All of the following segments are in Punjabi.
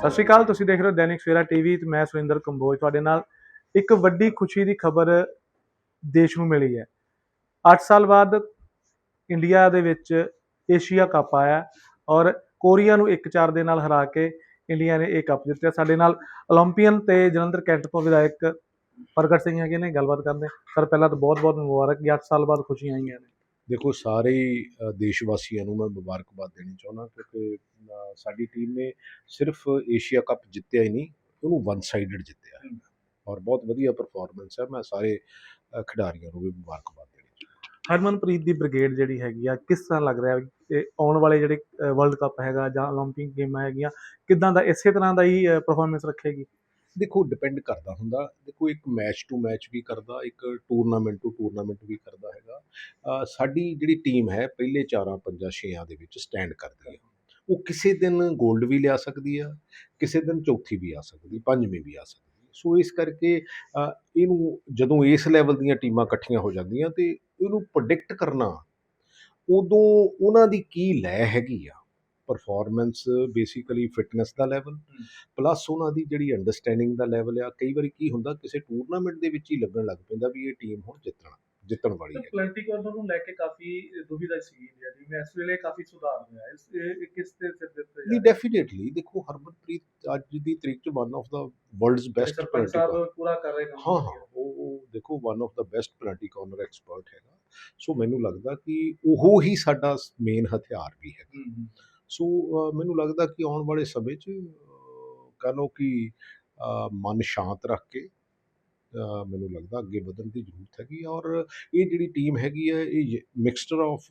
ਸਤਿ ਸ਼੍ਰੀ ਅਕਾਲ, ਤੁਸੀਂ ਦੇਖ ਰਹੇ ਹੋ ਦੈਨਿਕ ਸਵੇਰਾ ਟੀਵੀ ਤੇ ਮੈਂ ਸੁਰਿੰਦਰ ਕੰਬੋਜ। ਤੁਹਾਡੇ ਨਾਲ ਇੱਕ ਵੱਡੀ ਖੁਸ਼ੀ ਦੀ ਖਬਰ ਦੇਸ਼ ਨੂੰ ਮਿਲੀ ਹੈ। 8 ਸਾਲ ਬਾਅਦ ਇੰਡੀਆ ਦੇ ਵਿੱਚ ਏਸ਼ੀਆ ਕੱਪ ਆਇਆ ਔਰ ਕੋਰੀਆ ਨੂੰ 1-4 ਦੇ ਨਾਲ ਹਰਾ ਕੇ ਇੰਡੀਆ ਨੇ ਇਹ ਕੱਪ ਜਿੱਤਿਆ। ਸਾਡੇ ਨਾਲ 올림픽ਨ ਤੇ ਜਲੰਧਰ ਕੈਂਟ ਤੋਂ ਵਿਧਾਇਕ ਪ੍ਰਗਟ ਸਿੰਘ ਹੈਗੇ ਨੇ, ਗੱਲਬਾਤ ਕਰਦੇ ਸਰ, ਪਹਿਲਾਂ ਤਾਂ ਬਹੁਤ-ਬਹੁਤ ਮੁਬਾਰਕ 8 ਸਾਲ ਬਾਅਦ ਖੁਸ਼ੀਆਂ ਆਈਆਂ ਨੇ। ਦੇਖੋ ਸਾਰੇ ਹੀ, ਅ, ਦੇਸ਼ ਵਾਸੀਆਂ ਨੂੰ ਮੈਂ ਮੁਬਾਰਕਬਾਦ ਦੇਣੀ ਚਾਹੁੰਦਾ ਕਿਉਂਕਿ ਅ, ਸਾਡੀ ਟੀਮ ਨੇ ਸਿਰਫ ਏਸ਼ੀਆ ਕੱਪ ਜਿੱਤਿਆ ਹੀ ਨਹੀਂ ਉਹਨੂੰ ਵਨ ਸਾਈਡਡ ਜਿੱਤਿਆ ਹੈ ਔਰ ਬਹੁਤ ਵਧੀਆ ਪਰਫਾਰਮੈਂਸ ਹੈ ਮੈਂ ਸਾਰੇ ਅ, ਖਿਡਾਰੀਆਂ ਨੂੰ ਵੀ ਮੁਬਾਰਕਬਾਦ ਦੇਣੀ ਚਾਹੁੰਦਾ ਹਰਮਨਪ੍ਰੀਤ ਦੀ ਬ੍ਰਿਗੇਡ ਜਿਹੜੀ ਹੈਗੀ ਆ ਕਿਸ ਤਰ੍ਹਾਂ ਲੱਗ ਰਿਹਾ ਇਹ ਆਉਣ ਵਾਲੇ ਜਿਹੜੇ ਵਰਲਡ ਕੱਪ ਹੈਗਾ ਜਾਂ 올림픽 ਗੇਮਾਂ ਹੈਗੀਆਂ ਕਿਦਾਂ ਦਾ ਇਸੇ ਤਰ੍ਹਾਂ ਦਾ ਹੀ ਪਰਫਾਰਮੈਂਸ ਰੱਖੇਗੀ ਦੇਖੋ ਡਿਪੈਂਡ ਕਰਦਾ ਹੁੰਦਾ। ਦੇਖੋ, ਇੱਕ ਮੈਚ ਟੂ ਮੈਚ ਵੀ ਕਰਦਾ, ਇੱਕ ਟੂਰਨਾਮੈਂਟ ਟੂ ਟੂਰਨਾਮੈਂਟ ਵੀ ਕਰਦਾ ਹੈਗਾ। ਸਾਡੀ ਜਿਹੜੀ ਟੀਮ ਹੈ, ਪਹਿਲੇ ਚਾਰਾਂ, ਪੰਜਾਂ, ਛੇਆਂ ਦੇ ਵਿੱਚ ਸਟੈਂਡ ਕਰਦੀ ਹੈ ਉਹ ਕਿਸੇ ਦਿਨ 골ਡ ਵੀ ਲਿਆ ਸਕਦੀ ਆ, ਕਿਸੇ ਦਿਨ ਚੌਥੀ ਵੀ ਆ ਸਕਦੀ, ਪੰਜਵੀਂ ਵੀ ਆ ਸਕਦੀ। ਸੋ ਇਸ ਕਰਕੇ ਇਹਨੂੰ ਜਦੋਂ ਇਸ ਲੈਵਲ ਦੀਆਂ ਟੀਮਾਂ ਇਕੱਠੀਆਂ ਹੋ ਜਾਂਦੀਆਂ ਤੇ ਇਹਨੂੰ ਪ੍ਰੈਡਿਕਟ ਕਰਨਾ, ਉਦੋਂ ਉਹਨਾਂ ਦੀ ਕੀ ਲੈ ਹੈਗੀ ਆ ਪਰਫਾਰਮੈਂਸ ਬੇਸਿਕਲੀ ਫਿਟਨੈਸ ਦਾ ਲੈਵਲ ਪਲੱਸ ਉਹਨਾਂ ਦੀ ਜਿਹੜੀ ਅੰਡਰਸਟੈਂਡਿੰਗ ਦਾ ਲੈਵਲ ਆ ਕਈ ਵਾਰੀ ਕੀ ਹੁੰਦਾ ਕਿਸੇ ਟੂਰਨਾਮੈਂਟ ਦੇ ਵਿੱਚ ਹੀ ਲੱਗਣ ਲੱਗ ਪੈਂਦਾ ਵੀ ਇਹ ਟੀਮ ਹੁਣ ਜਿੱਤਣਾ ਜਿੱਤਣ ਵਾਲੀ ਹੈ। ਪਲੈਂਟੀ ਕਾਰਨਰ ਨੂੰ ਲੈ ਕੇ ਕਾਫੀ ਦੁਬਿਧਾ ਸੀ ਇੰਡੀਆ ਦੀ ਮੈਂ ਇਸ ਵੇਲੇ ਕਾਫੀ ਸੁਧਾਰ ਹੋਇਆ ਇਸ ਇਹ ਕਿਸ ਤੇ ਸਿਰ ਦਿੱਤੇ ਨਹੀਂ ਡੈਫੀਨੇਟਲੀ ਦੇਖੋ ਹਰਮਨਪ੍ਰੀਤ ਅੱਜ ਦੀ ਤਰੀਕ ਚ one of the world's best ਸਾਹਿਬ ਪੂਰਾ ਕਰ ਰਹੇ ਹਾਂ ਹਾਂ ਉਹ ਉਹ ਦੇਖੋ one of the best plenty corner expert ਹੈਗਾ। ਸੋ ਮੈਨੂੰ ਲੱਗਦਾ ਕਿ ਉਹ ਹੀ ਸਾਡਾ ਮੇਨ ਹਥਿਆਰ ਵੀ ਹੂੰ। ਸੋ ਮੈਨੂੰ ਲੱਗਦਾ ਕਿ ਆਉਣ ਵਾਲੇ ਸਮੇਂ 'ਚ ਕਹ ਲਓ ਕਿ ਮਨ ਸ਼ਾਂਤ ਰੱਖ ਕੇ ਮੈਨੂੰ ਲੱਗਦਾ ਅੱਗੇ ਵਧਣ ਦੀ ਜ਼ਰੂਰਤ ਹੈਗੀ ਔਰ ਇਹ ਜਿਹੜੀ ਟੀਮ ਹੈਗੀ ਹੈ ਇਹ mixture of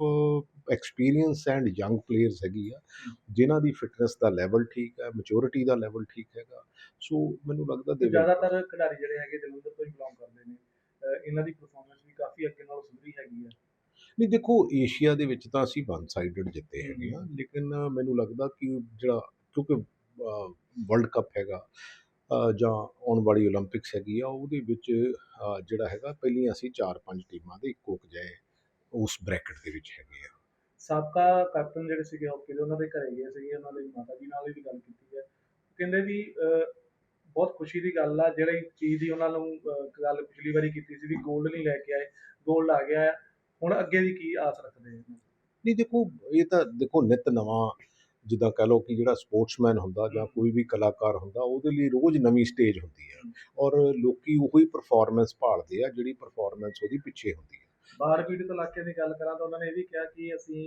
experience and young players ਹੈਗੀ ਆ ਜਿਨ੍ਹਾਂ ਦੀ ਫਿਟਨੈਸ ਦਾ ਲੈਵਲ ਠੀਕ ਹੈ ਮੈਚੁਰਿਟੀ ਦਾ ਲੈਵਲ ਠੀਕ ਹੈਗਾ ਸੋ ਮੈਨੂੰ ਲੱਗਦਾ ਦੇ ਜ਼ਿਆਦਾਤਰ ਖਿਡਾਰੀ ਜਿਹੜੇ ਹੈਗੇ ਜਲੰਧਰ ਤੋਂ ਹੀ ਬਿਲੋਂਗ ਕਰਦੇ ਨੇ ਇਹਨਾਂ ਦੀ ਪਰਫਾਰਮੈਂਸ ਵੀ ਕਾਫੀ ਅੱਗੇ ਨਾਲੋਂ ਸੁਧਰੀ ਹੈਗੀ ਹੈ। ਨਹੀਂ ਦੇਖੋ ਏਸ਼ੀਆ ਦੇ ਵਿੱਚ ਤਾਂ ਅਸੀਂ ਵਨ ਸਾਈਡਡ ਜਿੱਤੇ ਹੈਗੇ ਆ ਲੇਕਿਨ ਮੈਨੂੰ ਲੱਗਦਾ ਕਿ ਜਿਹੜਾ ਕਿਉਂਕਿ ਵਰਲਡ ਕੱਪ ਹੈਗਾ ਜਾਂ ਆਉਣ ਵਾਲੀ 올림픽ਸ ਹੈਗੀ ਆ ਉਹਦੇ ਵਿੱਚ ਜਿਹੜਾ ਹੈਗਾ ਪਹਿਲੀਆਂ ਅਸੀਂ 4-5 ਟੀਮਾਂ ਦੇ ਇੱਕੋ ਇੱਕ ਜਾਏ ਉਸ ਬ੍ਰੈਕਟ ਦੇ ਵਿੱਚ ਹੈਗੇ ਆ। ਸਾਬਕਾ ਕੈਪਟਨ ਜਿਹੜੇ ਸੀਗੇ ਹਾਕੀ ਦੇ ਉਹਨਾਂ ਦੇ ਘਰੇ ਗਏ ਸੀਗੇ ਉਹਨਾਂ ਦੇ ਮਾਤਾ ਜੀ ਨਾਲ ਵੀ ਗੱਲ ਕੀਤੀ ਹੈ। ਕਹਿੰਦੇ ਵੀ ਬਹੁਤ ਖੁਸ਼ੀ ਦੀ ਗੱਲ ਆ ਜਿਹੜੀ ਚੀਜ਼ ਦੀ ਉਹਨਾਂ ਨੂੰ ਗੱਲ ਪਿਛਲੀ ਵਾਰੀ ਕੀਤੀ ਸੀ ਵੀ 골ਡ ਨਹੀਂ ਲੈ ਕੇ ਆਏ 골ਡ ਆ ਗਿਆ ਹੁਣ ਅੱਗੇ ਦੀ ਕੀ ਆਸ ਰੱਖਦੇ ਨੇ ਨਹੀਂ ਦੇਖੋ ਇਹ ਤਾਂ ਦੇਖੋ ਨਿਤ ਨਵਾਂ ਜਿੱਦਾਂ ਕਹ ਲਓ ਕਿ ਜਿਹੜਾ ਸਪੋਰਟਸਮੈਨ ਹੁੰਦਾ ਜਾਂ ਕੋਈ ਵੀ ਕਲਾਕਾਰ ਹੁੰਦਾ ਉਹਦੇ ਲਈ ਰੋਜ਼ ਨਵੀਂ ਸਟੇਜ ਹੁੰਦੀ ਹੈ ਔਰ ਲੋਕੀ ਉਹੀ ਪਰਫਾਰਮੈਂਸ ਭਾਲਦੇ ਆ ਜਿਹੜੀ ਪਰਫਾਰਮੈਂਸ ਉਹਦੀ ਪਿੱਛੇ ਹੁੰਦੀ ਹੈ। ਬਾਹਰ ਪੀੜਤ ਇਲਾਕੇ ਦੀ ਗੱਲ ਕਰਾਂ ਤਾਂ ਉਹਨਾਂ ਨੇ ਇਹ ਵੀ ਕਿਹਾ ਕਿ ਅਸੀਂ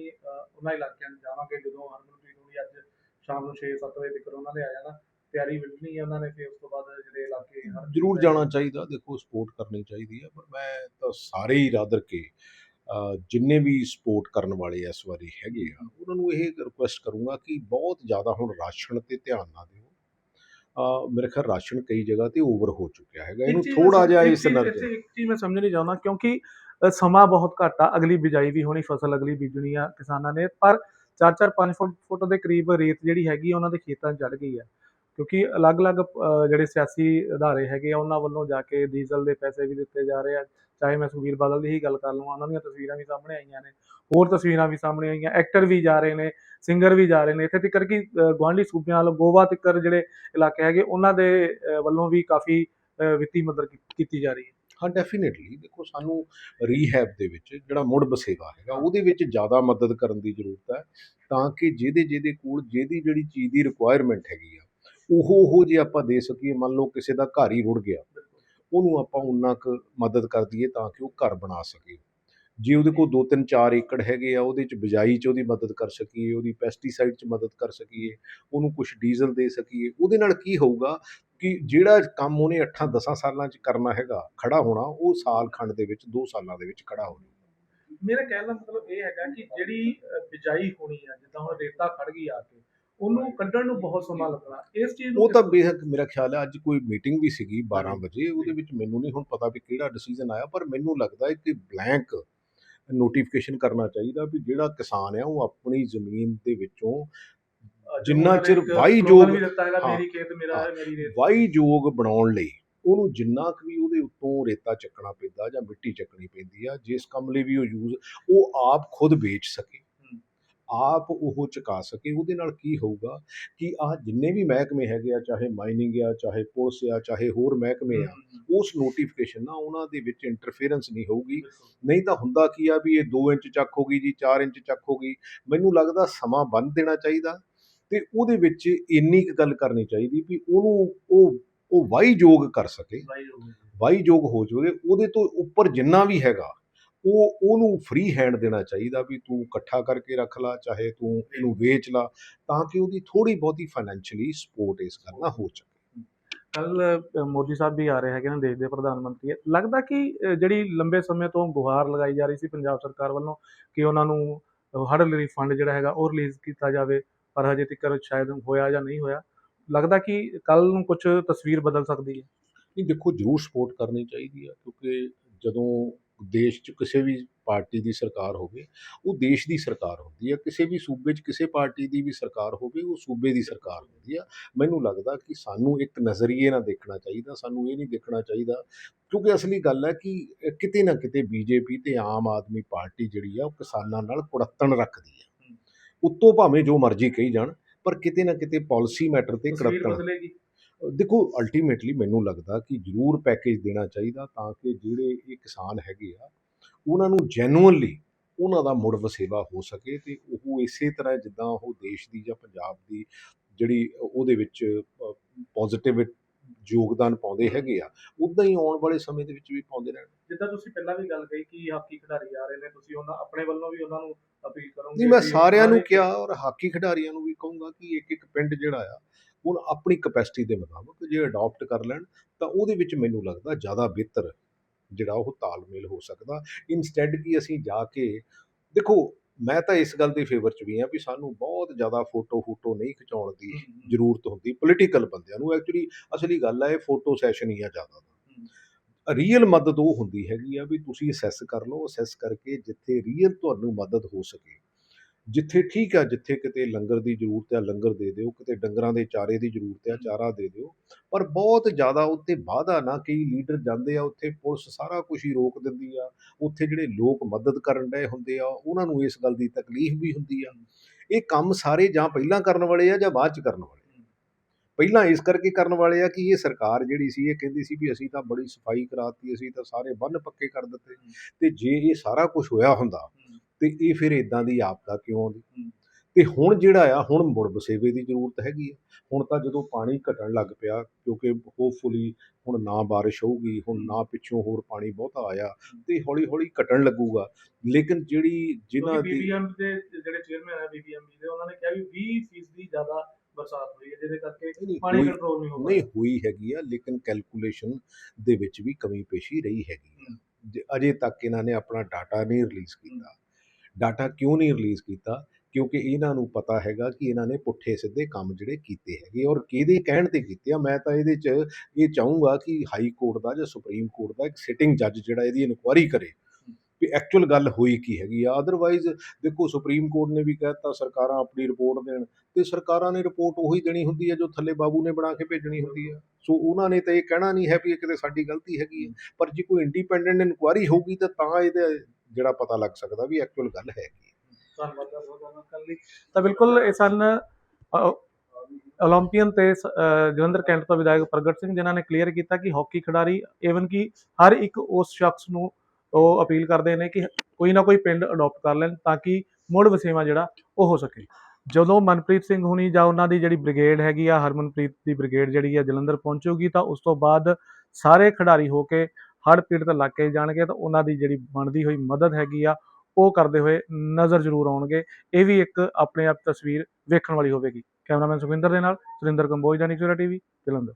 ਉਹਨਾਂ ਇਲਾਕਿਆਂ ਨੂੰ ਜਾਵਾਂਗੇ ਜਦੋਂ ਹਰਮਨਪ੍ਰੀਤ ਹੋਣੀ ਅੱਜ ਸ਼ਾਮ ਨੂੰ 6-7 ਵਜੇ ਤੱਕ ਉਹਨਾਂ ਨੇ ਆ ਜਾਣਾ ਤਿਆਰੀ ਵਿੱਢਣੀ ਹੈ ਉਹਨਾਂ ਨੇ ਫਿਰ ਉਸ ਤੋਂ ਬਾਅਦ ਜਿਹੜੇ ਇਲਾਕੇ ਹਰ ਜ਼ਰੂਰ ਜਾਣਾ ਚਾਹੀਦਾ ਦੇਖੋ ਸਪੋਰਟ ਕਰਨੀ ਚਾਹੀਦੀ ਹੈ ਪਰ ਮੈਂ ਤਾਂ ਸਾਰੇ ਹੀ ਰਾਦਰ ਕੇ ਜਿੰਨੇ ਵੀ ਸਪੋਰਟ ਕਰਨ ਵਾਲੇ ਇਸ ਵਾਰੀ ਹੈਗੇ ਆ ਉਹਨਾਂ ਨੂੰ ਇਹ ਰਿਕੁਐਸਟ ਕਰੂੰਗਾ ਕਿ ਬਹੁਤ ਜ਼ਿਆਦਾ ਹੁਣ ਰਾਸ਼ਨ ਤੇ ਧਿਆਨ ਨਾ ਦਿਓ। ਅ, ਮੇਰੇ ਖਿਆਲ ਰਾਸ਼ਨ ਕਈ ਜਗ੍ਹਾ ਤੇ ਓਵਰ ਹੋ ਚੁੱਕਿਆ ਹੈਗਾ। ਇਹਨੂੰ ਥੋੜਾ ਜਿਹਾ ਸਮਝ- ਇਸ ਇੱਥੇ ਇੱਕ ਚੀਜ਼ ਮੈਂ ਸਮਝਣੀ ਚਾਹੁੰਦਾ ਕਿਉਂਕਿ ਅ, ਸਮਾਂ ਬਹੁਤ ਘੱਟ ਆ ਅਗਲੀ ਬਿਜਾਈ ਵੀ ਹੋਣੀ ਫਸਲ ਅਗਲੀ ਬੀਜਣੀ ਆ ਕਿਸਾਨਾਂ ਨੇ ਪਰ 4-4 5 ਫੁੱਟ ਫੁੱਟ ਦੇ ਕਰੀਬ ਰੇਤ ਜਿਹੜੀ ਹੈਗੀ ਆ ਉਹਨਾਂ ਦੇ ਖੇਤਾਂ 'ਚ ਚੜ ਗਈ ਆ। ਕਿਉਂਕਿ ਅਲੱਗ-ਅਲੱਗ ਜਿਹੜੇ ਸਿਆਸੀ ਅਦਾਰੇ ਹੈਗੇ ਆ ਉਹਨਾਂ ਵੱਲੋਂ ਜਾ ਕੇ ਡੀਜ਼ਲ ਦੇ ਪੈਸੇ ਵੀ ਦਿੱਤੇ ਜਾ ਰਹੇ ਆ। ਚਾਹੇ ਮੈਂ ਸੁਖਬੀਰ ਬਾਦਲ ਦੀ ਹੀ ਗੱਲ ਕਰ ਲਵਾਂ ਉਹਨਾਂ ਦੀਆਂ ਤਸਵੀਰਾਂ ਵੀ ਸਾਹਮਣੇ ਆਈਆਂ ਨੇ। ਹੋਰ ਤਸਵੀਰਾਂ ਵੀ ਸਾਹਮਣੇ ਆਈਆਂ ਐਕਟਰ ਵੀ ਜਾ ਰਹੇ ਨੇ ਸਿੰਗਰ ਵੀ ਜਾ ਰਹੇ ਨੇ। ਇੱਥੇ ਤੱਕ ਕਿ ਅ, ਗੁਆਂਢੀ ਸੂਬਿਆਂ ਵੱਲ ਗੋਵਾ ਤੱਕ ਜਿਹੜੇ ਇਲਾਕੇ ਹੈਗੇ ਉਹਨਾਂ ਦੇ ਵੱਲੋਂ ਵੀ ਕਾਫੀ ਵਿੱਤੀ ਮਦਦ ਕੀ- ਕੀਤੀ ਜਾ ਰਹੀ ਹੈ। ਹਾਂ ਡੈਫੀਨੇਟਲੀ ਦੇਖੋ ਸਾਨੂੰ ਰੀਹੈਬ ਦੇ ਵਿੱਚ ਜਿਹੜਾ ਮੁੜ ਬਸੇਵਾ ਹੈਗਾ ਉਹਦੇ ਵਿੱਚ ਜ਼ਿਆਦਾ ਮਦਦ ਕਰਨ ਦੀ ਜ਼ਰੂਰਤ ਹੈ ਤਾਂ ਕਿ ਜਿਹਦੇ ਜਿਹਦੇ ਕੋਲ ਜਿਹਦੀ ਜਿਹੜੀ ਚੀਜ਼ ਦੀ ਰਿਕੁਆਇਰਮੈਂਟ ਹੈਗੀ ਆ ਉਹ ਉਹ ਜੇ ਆਪਾਂ ਦੇ ਸਕੀਏ, ਮੰਨ ਲਓ ਕਿਸੇ ਦਾ ਘਰ ਹੀ ਰੁੜ ਗਿਆ, ਉਹਨੂੰ ਆਪਾਂ ਉਨਾ ਕੁ ਮਦਦ ਕਰ ਦਈਏ ਤਾਂ ਕਿ ਉਹ ਘਰ ਬਣਾ ਸਕੇ। ਜੇ ਉਹਦੇ ਕੋਲ 2-3 4 ਏਕੜ ਹੈਗੇ ਆ, ਉਹਦੇ ਚ ਬਿਜਾਈ ਚ ਉਹਦੀ ਮਦਦ ਕਰ ਸਕੀਏ, ਉਹਦੀ ਪੈਸਟੀਸਾਈਡ ਚ ਮਦਦ ਕਰ ਸਕੀਏ, ਉਹਨੂੰ ਕੁਝ ਡੀਜ਼ਲ ਦੇ ਸਕੀਏ, ਉਹਦੇ ਨਾਲ ਕੀ ਹੋਊਗਾ ਕਿ ਜਿਹੜਾ ਕੰਮ ਉਹਨੇ 8-10 ਸਾਲਾਂ ਚ ਕਰਨਾ ਹੈਗਾ, ਖੜਾ ਹੋਣਾ, ਉਹ ਸਾਲ ਖੰਡ ਦੇ ਵਿੱਚ 2 ਸਾਲਾਂ ਦੇ ਵਿੱਚ ਖੜਾ ਹੋ ਜਾਊਗਾ। ਮੇਰਾ ਕਹਿਣ ਦਾ ਮਤਲਬ ਇਹ ਹੈਗਾ ਕਿ ਜਿਹੜੀ ਬਿਜਾਈ ਹੋਣੀ ਆ, ਜਿੱਦਾਂ ਹੁਣ ਰੇਤਾ ਖੜ ਗਈ ਆ ਕੇ ਉਹਨੂੰ ਕੱਢਣ ਨੂੰ ਬਹੁਤ ਸਮਾਂ ਲੱਗਣਾ। ਇਸ ਚੀਜ਼ ਨੂੰ ਉਹ ਤਾਂ ਬੇਹੱਕ ਮੇਰਾ ਖਿਆਲ ਹੈ ਅੱਜ ਕੋਈ ਮੀਟਿੰਗ ਵੀ ਸੀਗੀ 12 ਵਜੇ ਉਹਦੇ ਵਿੱਚ ਮੈਨੂੰ ਨਹੀਂ ਹੁਣ ਪਤਾ ਵੀ ਕਿਹੜਾ ਡਿਸੀਜਨ ਆਇਆ ਪਰ ਮੈਨੂੰ ਲੱਗਦਾ ਹੈ ਕਿ ਬਲੈਂਕ ਨੋਟੀਫਿਕੇਸ਼ਨ ਕਰਨਾ ਚਾਹੀਦਾ ਵੀ ਜਿਹੜਾ ਕਿਸਾਨ ਹੈ ਉਹ ਆਪਣੀ ਜ਼ਮੀਨ ਦੇ ਵਿੱਚੋਂ ਜਿੰਨਾ ਚਿਰ ਇੱਕ ਵਾਹੀ slogan ਯੋਗ- ਵੀ ਦਿੱਤਾ ਹੈਗਾ ਹਾਂ, ਮੇਰੀ ਖੇਤ ਮੇਰਾ ਹੈ ਹਾਂ। ਮੇਰੀ ਰੇਤ। ਵਾਹੀ ਯੋਗ ਬਣਾਉਣ ਲਈ ਉਹਨੂੰ ਜਿੰਨਾ ਕੁ ਵੀ ਉਹਦੇ ਉੱਤੋਂ ਰੇਤਾ ਚੱਕਣਾ ਪੈਂਦਾ ਜਾਂ ਮਿੱਟੀ ਚੱਕਣੀ ਪੈਂਦੀ ਆ ਜਿਸ ਕੰਮ ਲਈ ਵੀ ਉਹ ਯੂਜ਼ ਉਹ ਆਪ ਖੁਦ ਵੇਚ ਸਕੇ। ਆਪ ਉਹ ਚੁਕਾ ਸਕੇ। ਉਹਦੇ ਨਾਲ ਕੀ ਹੋਊਗਾ ਕਿ ਆਹ ਜਿੰਨੇ ਵੀ ਮਹਿਕਮੇ ਹੈਗੇ ਆ ਚਾਹੇ ਮਾਈਨਿੰਗ ਆ ਚਾਹੇ ਪੁਲਿਸ ਆ ਚਾਹੇ ਹੋਰ ਮਹਿਕਮੇ ਆ ਉਸ ਨੋਟੀਫਿਕੇਸ਼ਨ ਨਾਲ ਉਹਨਾਂ ਦੇ ਵਿੱਚ ਇੰਟਰਫੇਰੈਂਸ ਨਹੀਂ ਹੋਊਗੀ। ਨਹੀਂ ਤਾਂ ਹੁੰਦਾ ਕੀ ਆ ਵੀ ਇਹ 2 ਇੰਚ ਚੱਕ ਹੋ ਗਈ ਜੀ 4 ਇੰਚ ਚੱਕ ਹੋ ਗਈ। ਮੈਨੂੰ ਲੱਗਦਾ ਸਮਾਂ ਬੰਨ ਦੇਣਾ ਚਾਹੀਦਾ ਤੇ ਉਹਦੇ ਵਿੱਚ ਇੰਨੀ ਕੁ ਗੱਲ ਕਰਨੀ ਚਾਹੀਦੀ ਵੀ ਉਹਨੂੰ ਉਹ ਉਹ ਵਾਹੀਯੋਗ ਕਰ ਸਕੇ। ਵਾਹੀਯੋਗ ਹੋ ਜਾਵੇ। ਉਹਦੇ ਤੋਂ ਉੱਪਰ ਜਿੰਨਾ ਵੀ ਹੈਗਾ ਉਹ ਉਹਨੂੰ ਫ੍ਰੀ ਹੈਂਡ ਦੇਣਾ ਚਾਹੀਦਾ ਵੀ ਤੂੰ ਇਕੱਠਾ ਕਰਕੇ ਰੱਖ ਲਾ ਚਾਹੇ ਤੂੰ ਇਹਨੂੰ ਵੇਚ ਲਾ ਤਾਂ ਕਿ ਉਹਦੀ ਥੋੜੀ ਬਹੁਤੀ ਫਾਈਨੈਂਸ਼ੀਅਲੀ ਸਪੋਰਟ ਇਸ ਕਰਨਾ ਹੋ ਸਕੇ। ਕੱਲ ਮੋਦੀ ਸਾਹਿਬ ਵੀ ਆ ਰਹੇ ਹੈਗੇ ਨੇ ਦੇਸ਼ ਦੇ ਪ੍ਰਧਾਨ ਮੰਤਰੀ। ਹੈ ਲੱਗਦਾ ਕਿ ਜਿਹੜੀ ਲੰਬੇ ਸਮੇਂ ਤੋਂ ਗੁਹਾਰ ਲਗਾਈ ਜਾ ਰਹੀ ਸੀ ਪੰਜਾਬ ਸਰਕਾਰ ਵੱਲੋਂ ਕਿ ਉਹਨਾਂ ਨੂੰ ਹੜ੍ਹ ਰਿਲੀਫ ਫੰਡ ਜਿਹੜਾ ਹੈਗਾ ਉਹ ਰਿਲੀਜ਼ ਕੀਤਾ ਜਾਵੇ ਪਰ ਹਜੇ ਤੱਕ ਸ਼ਾਇਦ ਹੋਇਆ ਜਾਂ ਨਹੀਂ ਹੋਇਆ। ਲੱਗਦਾ ਕਿ ਕੱਲ ਨੂੰ ਕੁਝ ਤਸਵੀਰ ਬਦਲ ਸਕਦੀ ਹੈ? ਨਹੀਂ ਦੇਖੋ ਜ਼ਰੂਰ ਸਪੋਰਟ ਕਰਨੀ ਚਾਹੀਦੀ ਆ ਕਿਉਂਕਿ ਜਦੋਂ ਦੇਸ਼ 'ਚ ਕਿਸੇ ਵੀ ਪਾਰਟੀ ਦੀ ਸਰਕਾਰ ਹੋਵੇ ਉਹ ਦੇਸ਼ ਦੀ ਸਰਕਾਰ ਹੁੰਦੀ ਆ ਕਿਸੇ ਵੀ ਸੂਬੇ 'ਚ ਕਿਸੇ ਪਾਰਟੀ ਦੀ ਵੀ ਸਰਕਾਰ ਹੋਵੇ ਉਹ ਸੂਬੇ ਦੀ ਸਰਕਾਰ ਹੁੰਦੀ ਆ। ਮੈਨੂੰ ਲੱਗਦਾ ਕਿ ਸਾਨੂੰ ਇੱਕ ਨਜ਼ਰੀਏ ਨਾਲ ਦੇਖਣਾ ਚਾਹੀਦਾ ਸਾਨੂੰ ਇਹ ਨਹੀਂ ਦੇਖਣਾ ਚਾਹੀਦਾ ਕਿਉਂਕਿ ਅਸਲੀ ਗੱਲ ਹੈ ਕਿ ਕਿਤੇ ਨਾ ਕਿਤੇ ਬੀਜੇਪੀ ਤੇ ਆਮ ਆਦਮੀ ਪਾਰਟੀ ਜਿਹੜੀ ਆ ਉਹ ਕਿਸਾਨਾਂ ਨਾਲ ਕੁੜੱਤਣ ਰੱਖਦੀ ਆ। ਉੱਤੋਂ ਭਾਵੇਂ ਜੋ ਮਰਜ਼ੀ ਕਹੀ ਜਾਣ ਪਰ ਕਿਤੇ ਨਾ ਕਿਤੇ ਪਾਲਿਸੀ ਮੈਟਰ ਤੇ ਕੁੜੱਤਣ ਦੇਖੋ ਅਲਟੀਮੇਟਲੀ ਮੈਨੂੰ ਲੱਗਦਾ ਕਿ ਜ਼ਰੂਰ ਪੈਕੇਜ ਦੇਣਾ ਚਾਹੀਦਾ ਤਾਂ ਕਿ ਜਿਹੜੇ ਇਹ ਕਿਸਾਨ ਹੈਗੇ ਆ ਉਹਨਾਂ ਨੂੰ ਜੈਨੂਅਨਲੀ ਉਹਨਾਂ ਦਾ ਮੁੜ ਵਸੇਵਾ ਹੋ ਸਕੇ ਤੇ ਉਹ ਇਸੇ ਤਰ੍ਹਾਂ ਜਿੱਦਾਂ ਉਹ ਦੇਸ਼ ਦੀ ਜਾਂ ਪੰਜਾਬ ਦੀ ਜਿਹੜੀ ਉਹਦੇ ਵਿੱਚ ਪੋਜ਼ਿਟਿਵ ਯੋਗਦਾਨ ਪਾਉਂਦੇ ਹੈਗੇ ਆ ਉਦਾਂ ਹੀ ਆਉਣ ਵਾਲੇ ਸਮੇਂ ਦੇ ਵਿੱਚ ਵੀ ਪਾਉਂਦੇ ਰਹਿਣ। ਜਿੱਦਾਂ ਤੁਸੀਂ ਪਹਿਲਾਂ ਵੀ ਗੱਲ ਕਹੀ ਕਿ ਹਾਕੀ ਖਿਡਾਰੀ ਆ ਰਹੇ ਨੇ ਤੁਸੀਂ ਉਹਨਾਂ ਆਪਣੇ ਵੱਲੋਂ ਵੀ ਉਹਨਾਂ ਨੂੰ ਅਪੀਲ ਕਰੋਗੇ ਨਹੀਂ ਮੈਂ ਸਾਰਿਆਂ ਨੂੰ ਕਿਹਾ ਔਰ ਹਾਕੀ ਖਿਡਾਰੀਆਂ ਨੂੰ ਵੀ ਕਹੂੰਗਾ ਕਿ ਇੱਕ ਇੱਕ ਪਿੰਡ ਜਿਹੜਾ ਆ ਹੁਣ ਆਪਣੀ ਕਪੈਸਿਟੀ ਦੇ ਮੁਤਾਬਕ ਜੇ ਅਡਾਪਟ ਕਰ ਲੈਣ ਤਾਂ ਉਹਦੇ ਵਿੱਚ ਮੈਨੂੰ ਲੱਗਦਾ ਜ਼ਿਆਦਾ ਬਿਹਤਰ ਜਿਹੜਾ ਉਹ ਤਾਲਮੇਲ ਹੋ ਸਕਦਾ। ਇਨਸਟੈਡ ਕਿ ਅਸੀਂ ਜਾ ਕੇ ਦੇਖੋ ਮੈਂ ਤਾਂ ਇਸ ਗੱਲ ਦੇ ਫੇਵਰ ਚ ਵੀ ਆ ਵੀ ਸਾਨੂੰ ਬਹੁਤ ਜ਼ਿਆਦਾ ਫੋਟੋ ਫੋਟੋ ਨਹੀਂ ਖਿਚਾਉਣ ਦੀ ਜ਼ਰੂਰਤ ਹੁੰਦੀ ਪੋਲੀਟੀਕਲ ਬੰਦਿਆਂ ਨੂੰ। ਐਕਚੁਅਲੀ ਅਸਲੀ ਗੱਲ ਹੈ ਇਹ ਫੋਟੋ ਸੈਸ਼ਨ ਹੀ ਆ ਜ਼ਿਆਦਾ ਰੀਅਲ ਮਦਦ ਉਹ ਹੁੰਦੀ ਹੈਗੀ ਆ ਵੀ ਤੁਸੀਂ ਅਸੈਸ ਕਰ ਲਓ ਅਸੈਸ ਕਰਕੇ ਜਿੱਥੇ ਰੀਅਲ ਤੁਹਾਨੂੰ ਮਦਦ ਹੋ ਸਕੇ। ਜਿੱਥੇ ਠੀਕ ਆ ਜਿੱਥੇ ਕਿਤੇ ਲੰਗਰ ਦੀ ਜ਼ਰੂਰਤ ਆ ਲੰਗਰ ਦੇ ਦਿਓ ਕਿਤੇ ਡੰਗਰਾਂ ਦੇ ਚਾਰੇ ਦੀ ਜ਼ਰੂਰਤ ਆ ਚਾਰਾ ਦੇ ਦਿਓ। ਪਰ ਬਹੁਤ ਜ਼ਿਆਦਾ ਉੱਤੇ ਵਾਧਾ ਨਾ ਕਈ ਲੀਡਰ ਜਾਂਦੇ ਆ ਉੱਥੇ ਪੁਲਿਸ ਸਾਰਾ ਕੁਝ ਹੀ ਰੋਕ ਦਿੰਦੀ ਆ। ਉੱਥੇ ਜਿਹੜੇ ਲੋਕ ਮਦਦ ਕਰਨ ਡਏ ਹੁੰਦੇ ਆ ਉਹਨਾਂ ਨੂੰ ਇਸ ਗੱਲ ਦੀ ਤਕਲੀਫ ਵੀ ਹੁੰਦੀ ਆ। ਇਹ ਕੰਮ ਸਾਰੇ ਜਾਂ ਪਹਿਲਾਂ ਕਰਨ ਵਾਲੇ ਆ ਜਾਂ ਬਾਅਦ ਚ ਕਰਨ ਵਾਲੇ। ਪਹਿਲਾਂ ਇਸ ਕਰਕੇ ਕਰਨ ਵਾਲੇ ਆ ਕਿ ਇਹ ਸਰਕਾਰ ਜਿਹੜੀ ਸੀ ਇਹ ਕਹਿੰਦੀ ਸੀ ਵੀ ਅਸੀਂ ਤਾਂ ਬੜੀ ਸਫ਼ਾਈ ਕਰਾਤੀ ਅਸੀਂ ਤਾਂ ਸਾਰੇ ਬੰਨ ਪੱਕੇ ਕਰ ਦਿੱਤੇ। ਤੇ ਜੇ ਇਹ ਸਾਰਾ ਕੁਝ ਹੋਇਆ ਹੁੰਦਾ ਤੇ ਇਹ ਫਿਰ ਇਦਾਂ ਦੀ ਆਪਦਾ ਕਿਉਂ ਆਉਂਦੀ? ਤੇ ਹੁਣ ਜਿਹੜਾ ਆ ਹੁਣ ਮੁੜ ਵਸੇਵੇ ਦੀ ਜ਼ਰੂਰਤ ਹੈਗੀ ਆ। ਹੁਣ ਤਾਂ ਜਦੋਂ ਪਾਣੀ ਘਟਣ ਲੱਗ ਪਿਆ ਕਿਉਂਕਿ ਹੋਪਫੁਲੀ ਹੁਣ ਨਾ ਬਾਰਿਸ਼ ਹੋਊਗੀ ਹੁਣ ਨਾ ਪਿੱਛੋਂ ਹੋਰ ਪਾਣੀ ਬਹੁਤਾ ਆਇਆ ਤੇ ਹੌਲੀ ਹੌਲੀ ਘਟਣ ਲੱਗੂਗਾ। ਲੇਕਿਨ ਜਿਹੜੀ ਜਿਨ੍ਹਾਂ ਦੀ ਬੀਬੀਐਮ ਦੇ ਜਿਹੜੇ ਚੇਅਰਮੈਨ ਹੈ ਬੀਬੀਐਮ ਦੇ ਉਹਨਾਂ ਨੇ ਕਿਹਾ ਵੀ 20% ਜ਼ਿਆਦਾ ਬਰਸਾਤ ਹੋਈ ਹੈ ਜਿਹਦੇ ਕਰਕੇ ਪਾਣੀ ਕੰਟਰੋਲ ਨਹੀਂ ਹੋ ਨਹੀਂ ਹੋਈ ਹੈਗੀ ਆ ਲੇਕਿਨ ਕੈਲਕੂਲੇਸ਼ਨ ਦੇ ਵਿੱਚ ਵੀ ਕਮੀ ਪੇਸ਼ੀ ਰਹੀ ਹੈਗੀ ਆ। ਅਜੇ ਤੱਕ ਇਹਨਾਂ ਨੇ ਆਪਣਾ ਡਾਟਾ ਨਹੀਂ ਰਿਲੀਜ਼ ਕੀਤਾ ਡਾਟਾ ਕਿਉਂ ਨਹੀਂ ਰਿਲੀਜ਼ ਕੀਤਾ? ਕਿਉਂਕਿ ਇਹਨਾਂ ਨੂੰ ਪਤਾ ਹੈਗਾ ਕਿ ਇਹਨਾਂ ਨੇ ਪੁੱਠੇ ਸਿੱਧੇ ਕੰਮ ਜਿਹੜੇ ਕੀਤੇ ਹੈਗੇ ਔਰ ਕਿਹਦੇ ਕਹਿਣ ਤੇ ਕੀਤੇ ਆ। ਮੈਂ ਤਾਂ ਇਹਦੇ 'ਚ ਇਹ ਚਾਹੂੰਗਾ ਕਿ ਹਾਈ ਕੋਰਟ ਦਾ ਜਾਂ ਸੁਪਰੀਮ ਕੋਰਟ ਦਾ ਇੱਕ ਸਿਟਿੰਗ ਜੱਜ ਜਿਹੜਾ ਇਹਦੀ ਇਨਕੁਆਇਰੀ ਕਰੇ। ਵੀ ਐਕਚੁਅਲ ਗੱਲ ਹੋਈ ਕੀ ਹੈਗੀ ਆ? ਅਦਰਵਾਈਜ਼ ਦੇਖੋ ਸੁਪਰੀਮ ਕੋਰਟ ਨੇ ਵੀ ਕਹਿਤਾ ਸਰਕਾਰਾਂ ਆਪਣੀ ਰਿਪੋਰਟ ਦੇਣ ਤੇ ਸਰਕਾਰਾਂ ਨੇ ਰਿਪੋਰਟ ਉਹੀ ਦੇਣੀ ਹੁੰਦੀ ਹੈ ਜੋ ਥੱਲੇ ਬਾਬੂ ਨੇ ਬਣਾ ਕੇ ਭੇਜਣੀ ਹੁੰਦੀ ਹੈ ਸੋ ਉਹਨਾਂ ਨੇ ਤਾਂ ਇਹ ਕਹਿਣਾ ਨਹੀਂ ਹੈ ਵੀ ਇਹ ਕਿਤੇ ਸਾਡੀ ਗਲਤੀ ਹੈਗੀ ਹੈ ਪਰ ਜੇ ਕੋਈ ਇੰਡੀਪੈਂਡੈਂਟ ਇਨਕੁਆਇਰੀ ਹੋਊਗੀ ਤਾਂ ਤਾਂ ਇਹਦਾ ਜਿਹੜਾ ਪਤਾ ਲੱਗ ਸਕਦਾ ਵੀ ਐਕਚੁਅਲ ਗੱਲ ਹੈ। ਕੀ ਧੰਨਵਾਦ ਬਹੁਤ ਕਰਨ ਲਈ ਤਾਂ ਬਿਲਕੁਲ ਇਹ ਸਨ ਅ, ਤੇ ਜਲੰਧਰ ਕੈਂਟ ਤੋਂ ਵਿਧਾਇਕ ਪ੍ਰਗਟ ਸਿੰਘ ਜਿਨ੍ਹਾਂ ਨੇ ਕਲੀਅਰ ਕੀਤਾ ਕਿ ਹਾਕੀ ਖਿਡਾਰੀ ਈਵਨ ਕਿ ਹਰ ਇੱਕ ਉਸ ਸ਼ਖਸ ਨੂੰ ਉਹ ਅਪੀਲ ਕਰਦੇ ਨੇ ਕਿ ਕੋਈ ਨਾ ਕੋਈ ਪਿੰਡ ਅਡਾਪਟ ਕਰ ਲੈਣ ਤਾਂ ਕਿ ਮੁੜ ਵਸੇਵਾ ਜਿਹੜਾ ਉਹ ਹੋ ਸਕੇ। ਜਦੋਂ ਮਨਪ੍ਰੀਤ ਸਿੰਘ ਹੁਣੀ ਜਾਂ ਉਹਨਾਂ ਦੀ ਜਿਹੜੀ ਬ੍ਰਿਗੇਡ ਹੈਗੀ ਆ ਹਰਮਨਪ੍ਰੀਤ ਦੀ ਬ੍ਰਿਗੇਡ ਜਿਹੜੀ ਆ ਜਲੰਧਰ ਪਹੁੰਚੂਗੀ ਤਾਂ ਉਸ ਤੋਂ ਬਾਅਦ ਸਾਰੇ ਖਿਡਾਰੀ ਹੋ ਕੇ ਹੜ੍ਹ ਪੀੜਤ ਇਲਾਕੇ ਜਾਣਗੇ ਤਾਂ ਉਹਨਾਂ ਦੀ ਜਿਹੜੀ ਬਣਦੀ ਹੋਈ ਮਦਦ ਹੈਗੀ ਆ, ਉਹ ਕਰਦੇ ਹੋਏ ਨਜ਼ਰ ਜ਼ਰੂਰ ਆਉਣਗੇ। ਇਹ ਵੀ ਇੱਕ ਆਪਣੇ ਆਪ ਤਸਵੀਰ ਵੇਖਣ ਵਾਲੀ ਹੋਵੇਗੀ। ਕੈਮਰਾਮੈਨ ਸੁਖਵਿੰਦਰ ਦੇ ਨਾਲ ਸੁਰਿੰਦਰ ਕੰਬੋਜ ਦਾ ਨਿਕਸਰਾ ਟੀਵੀ, ਜਲੰਧਰ।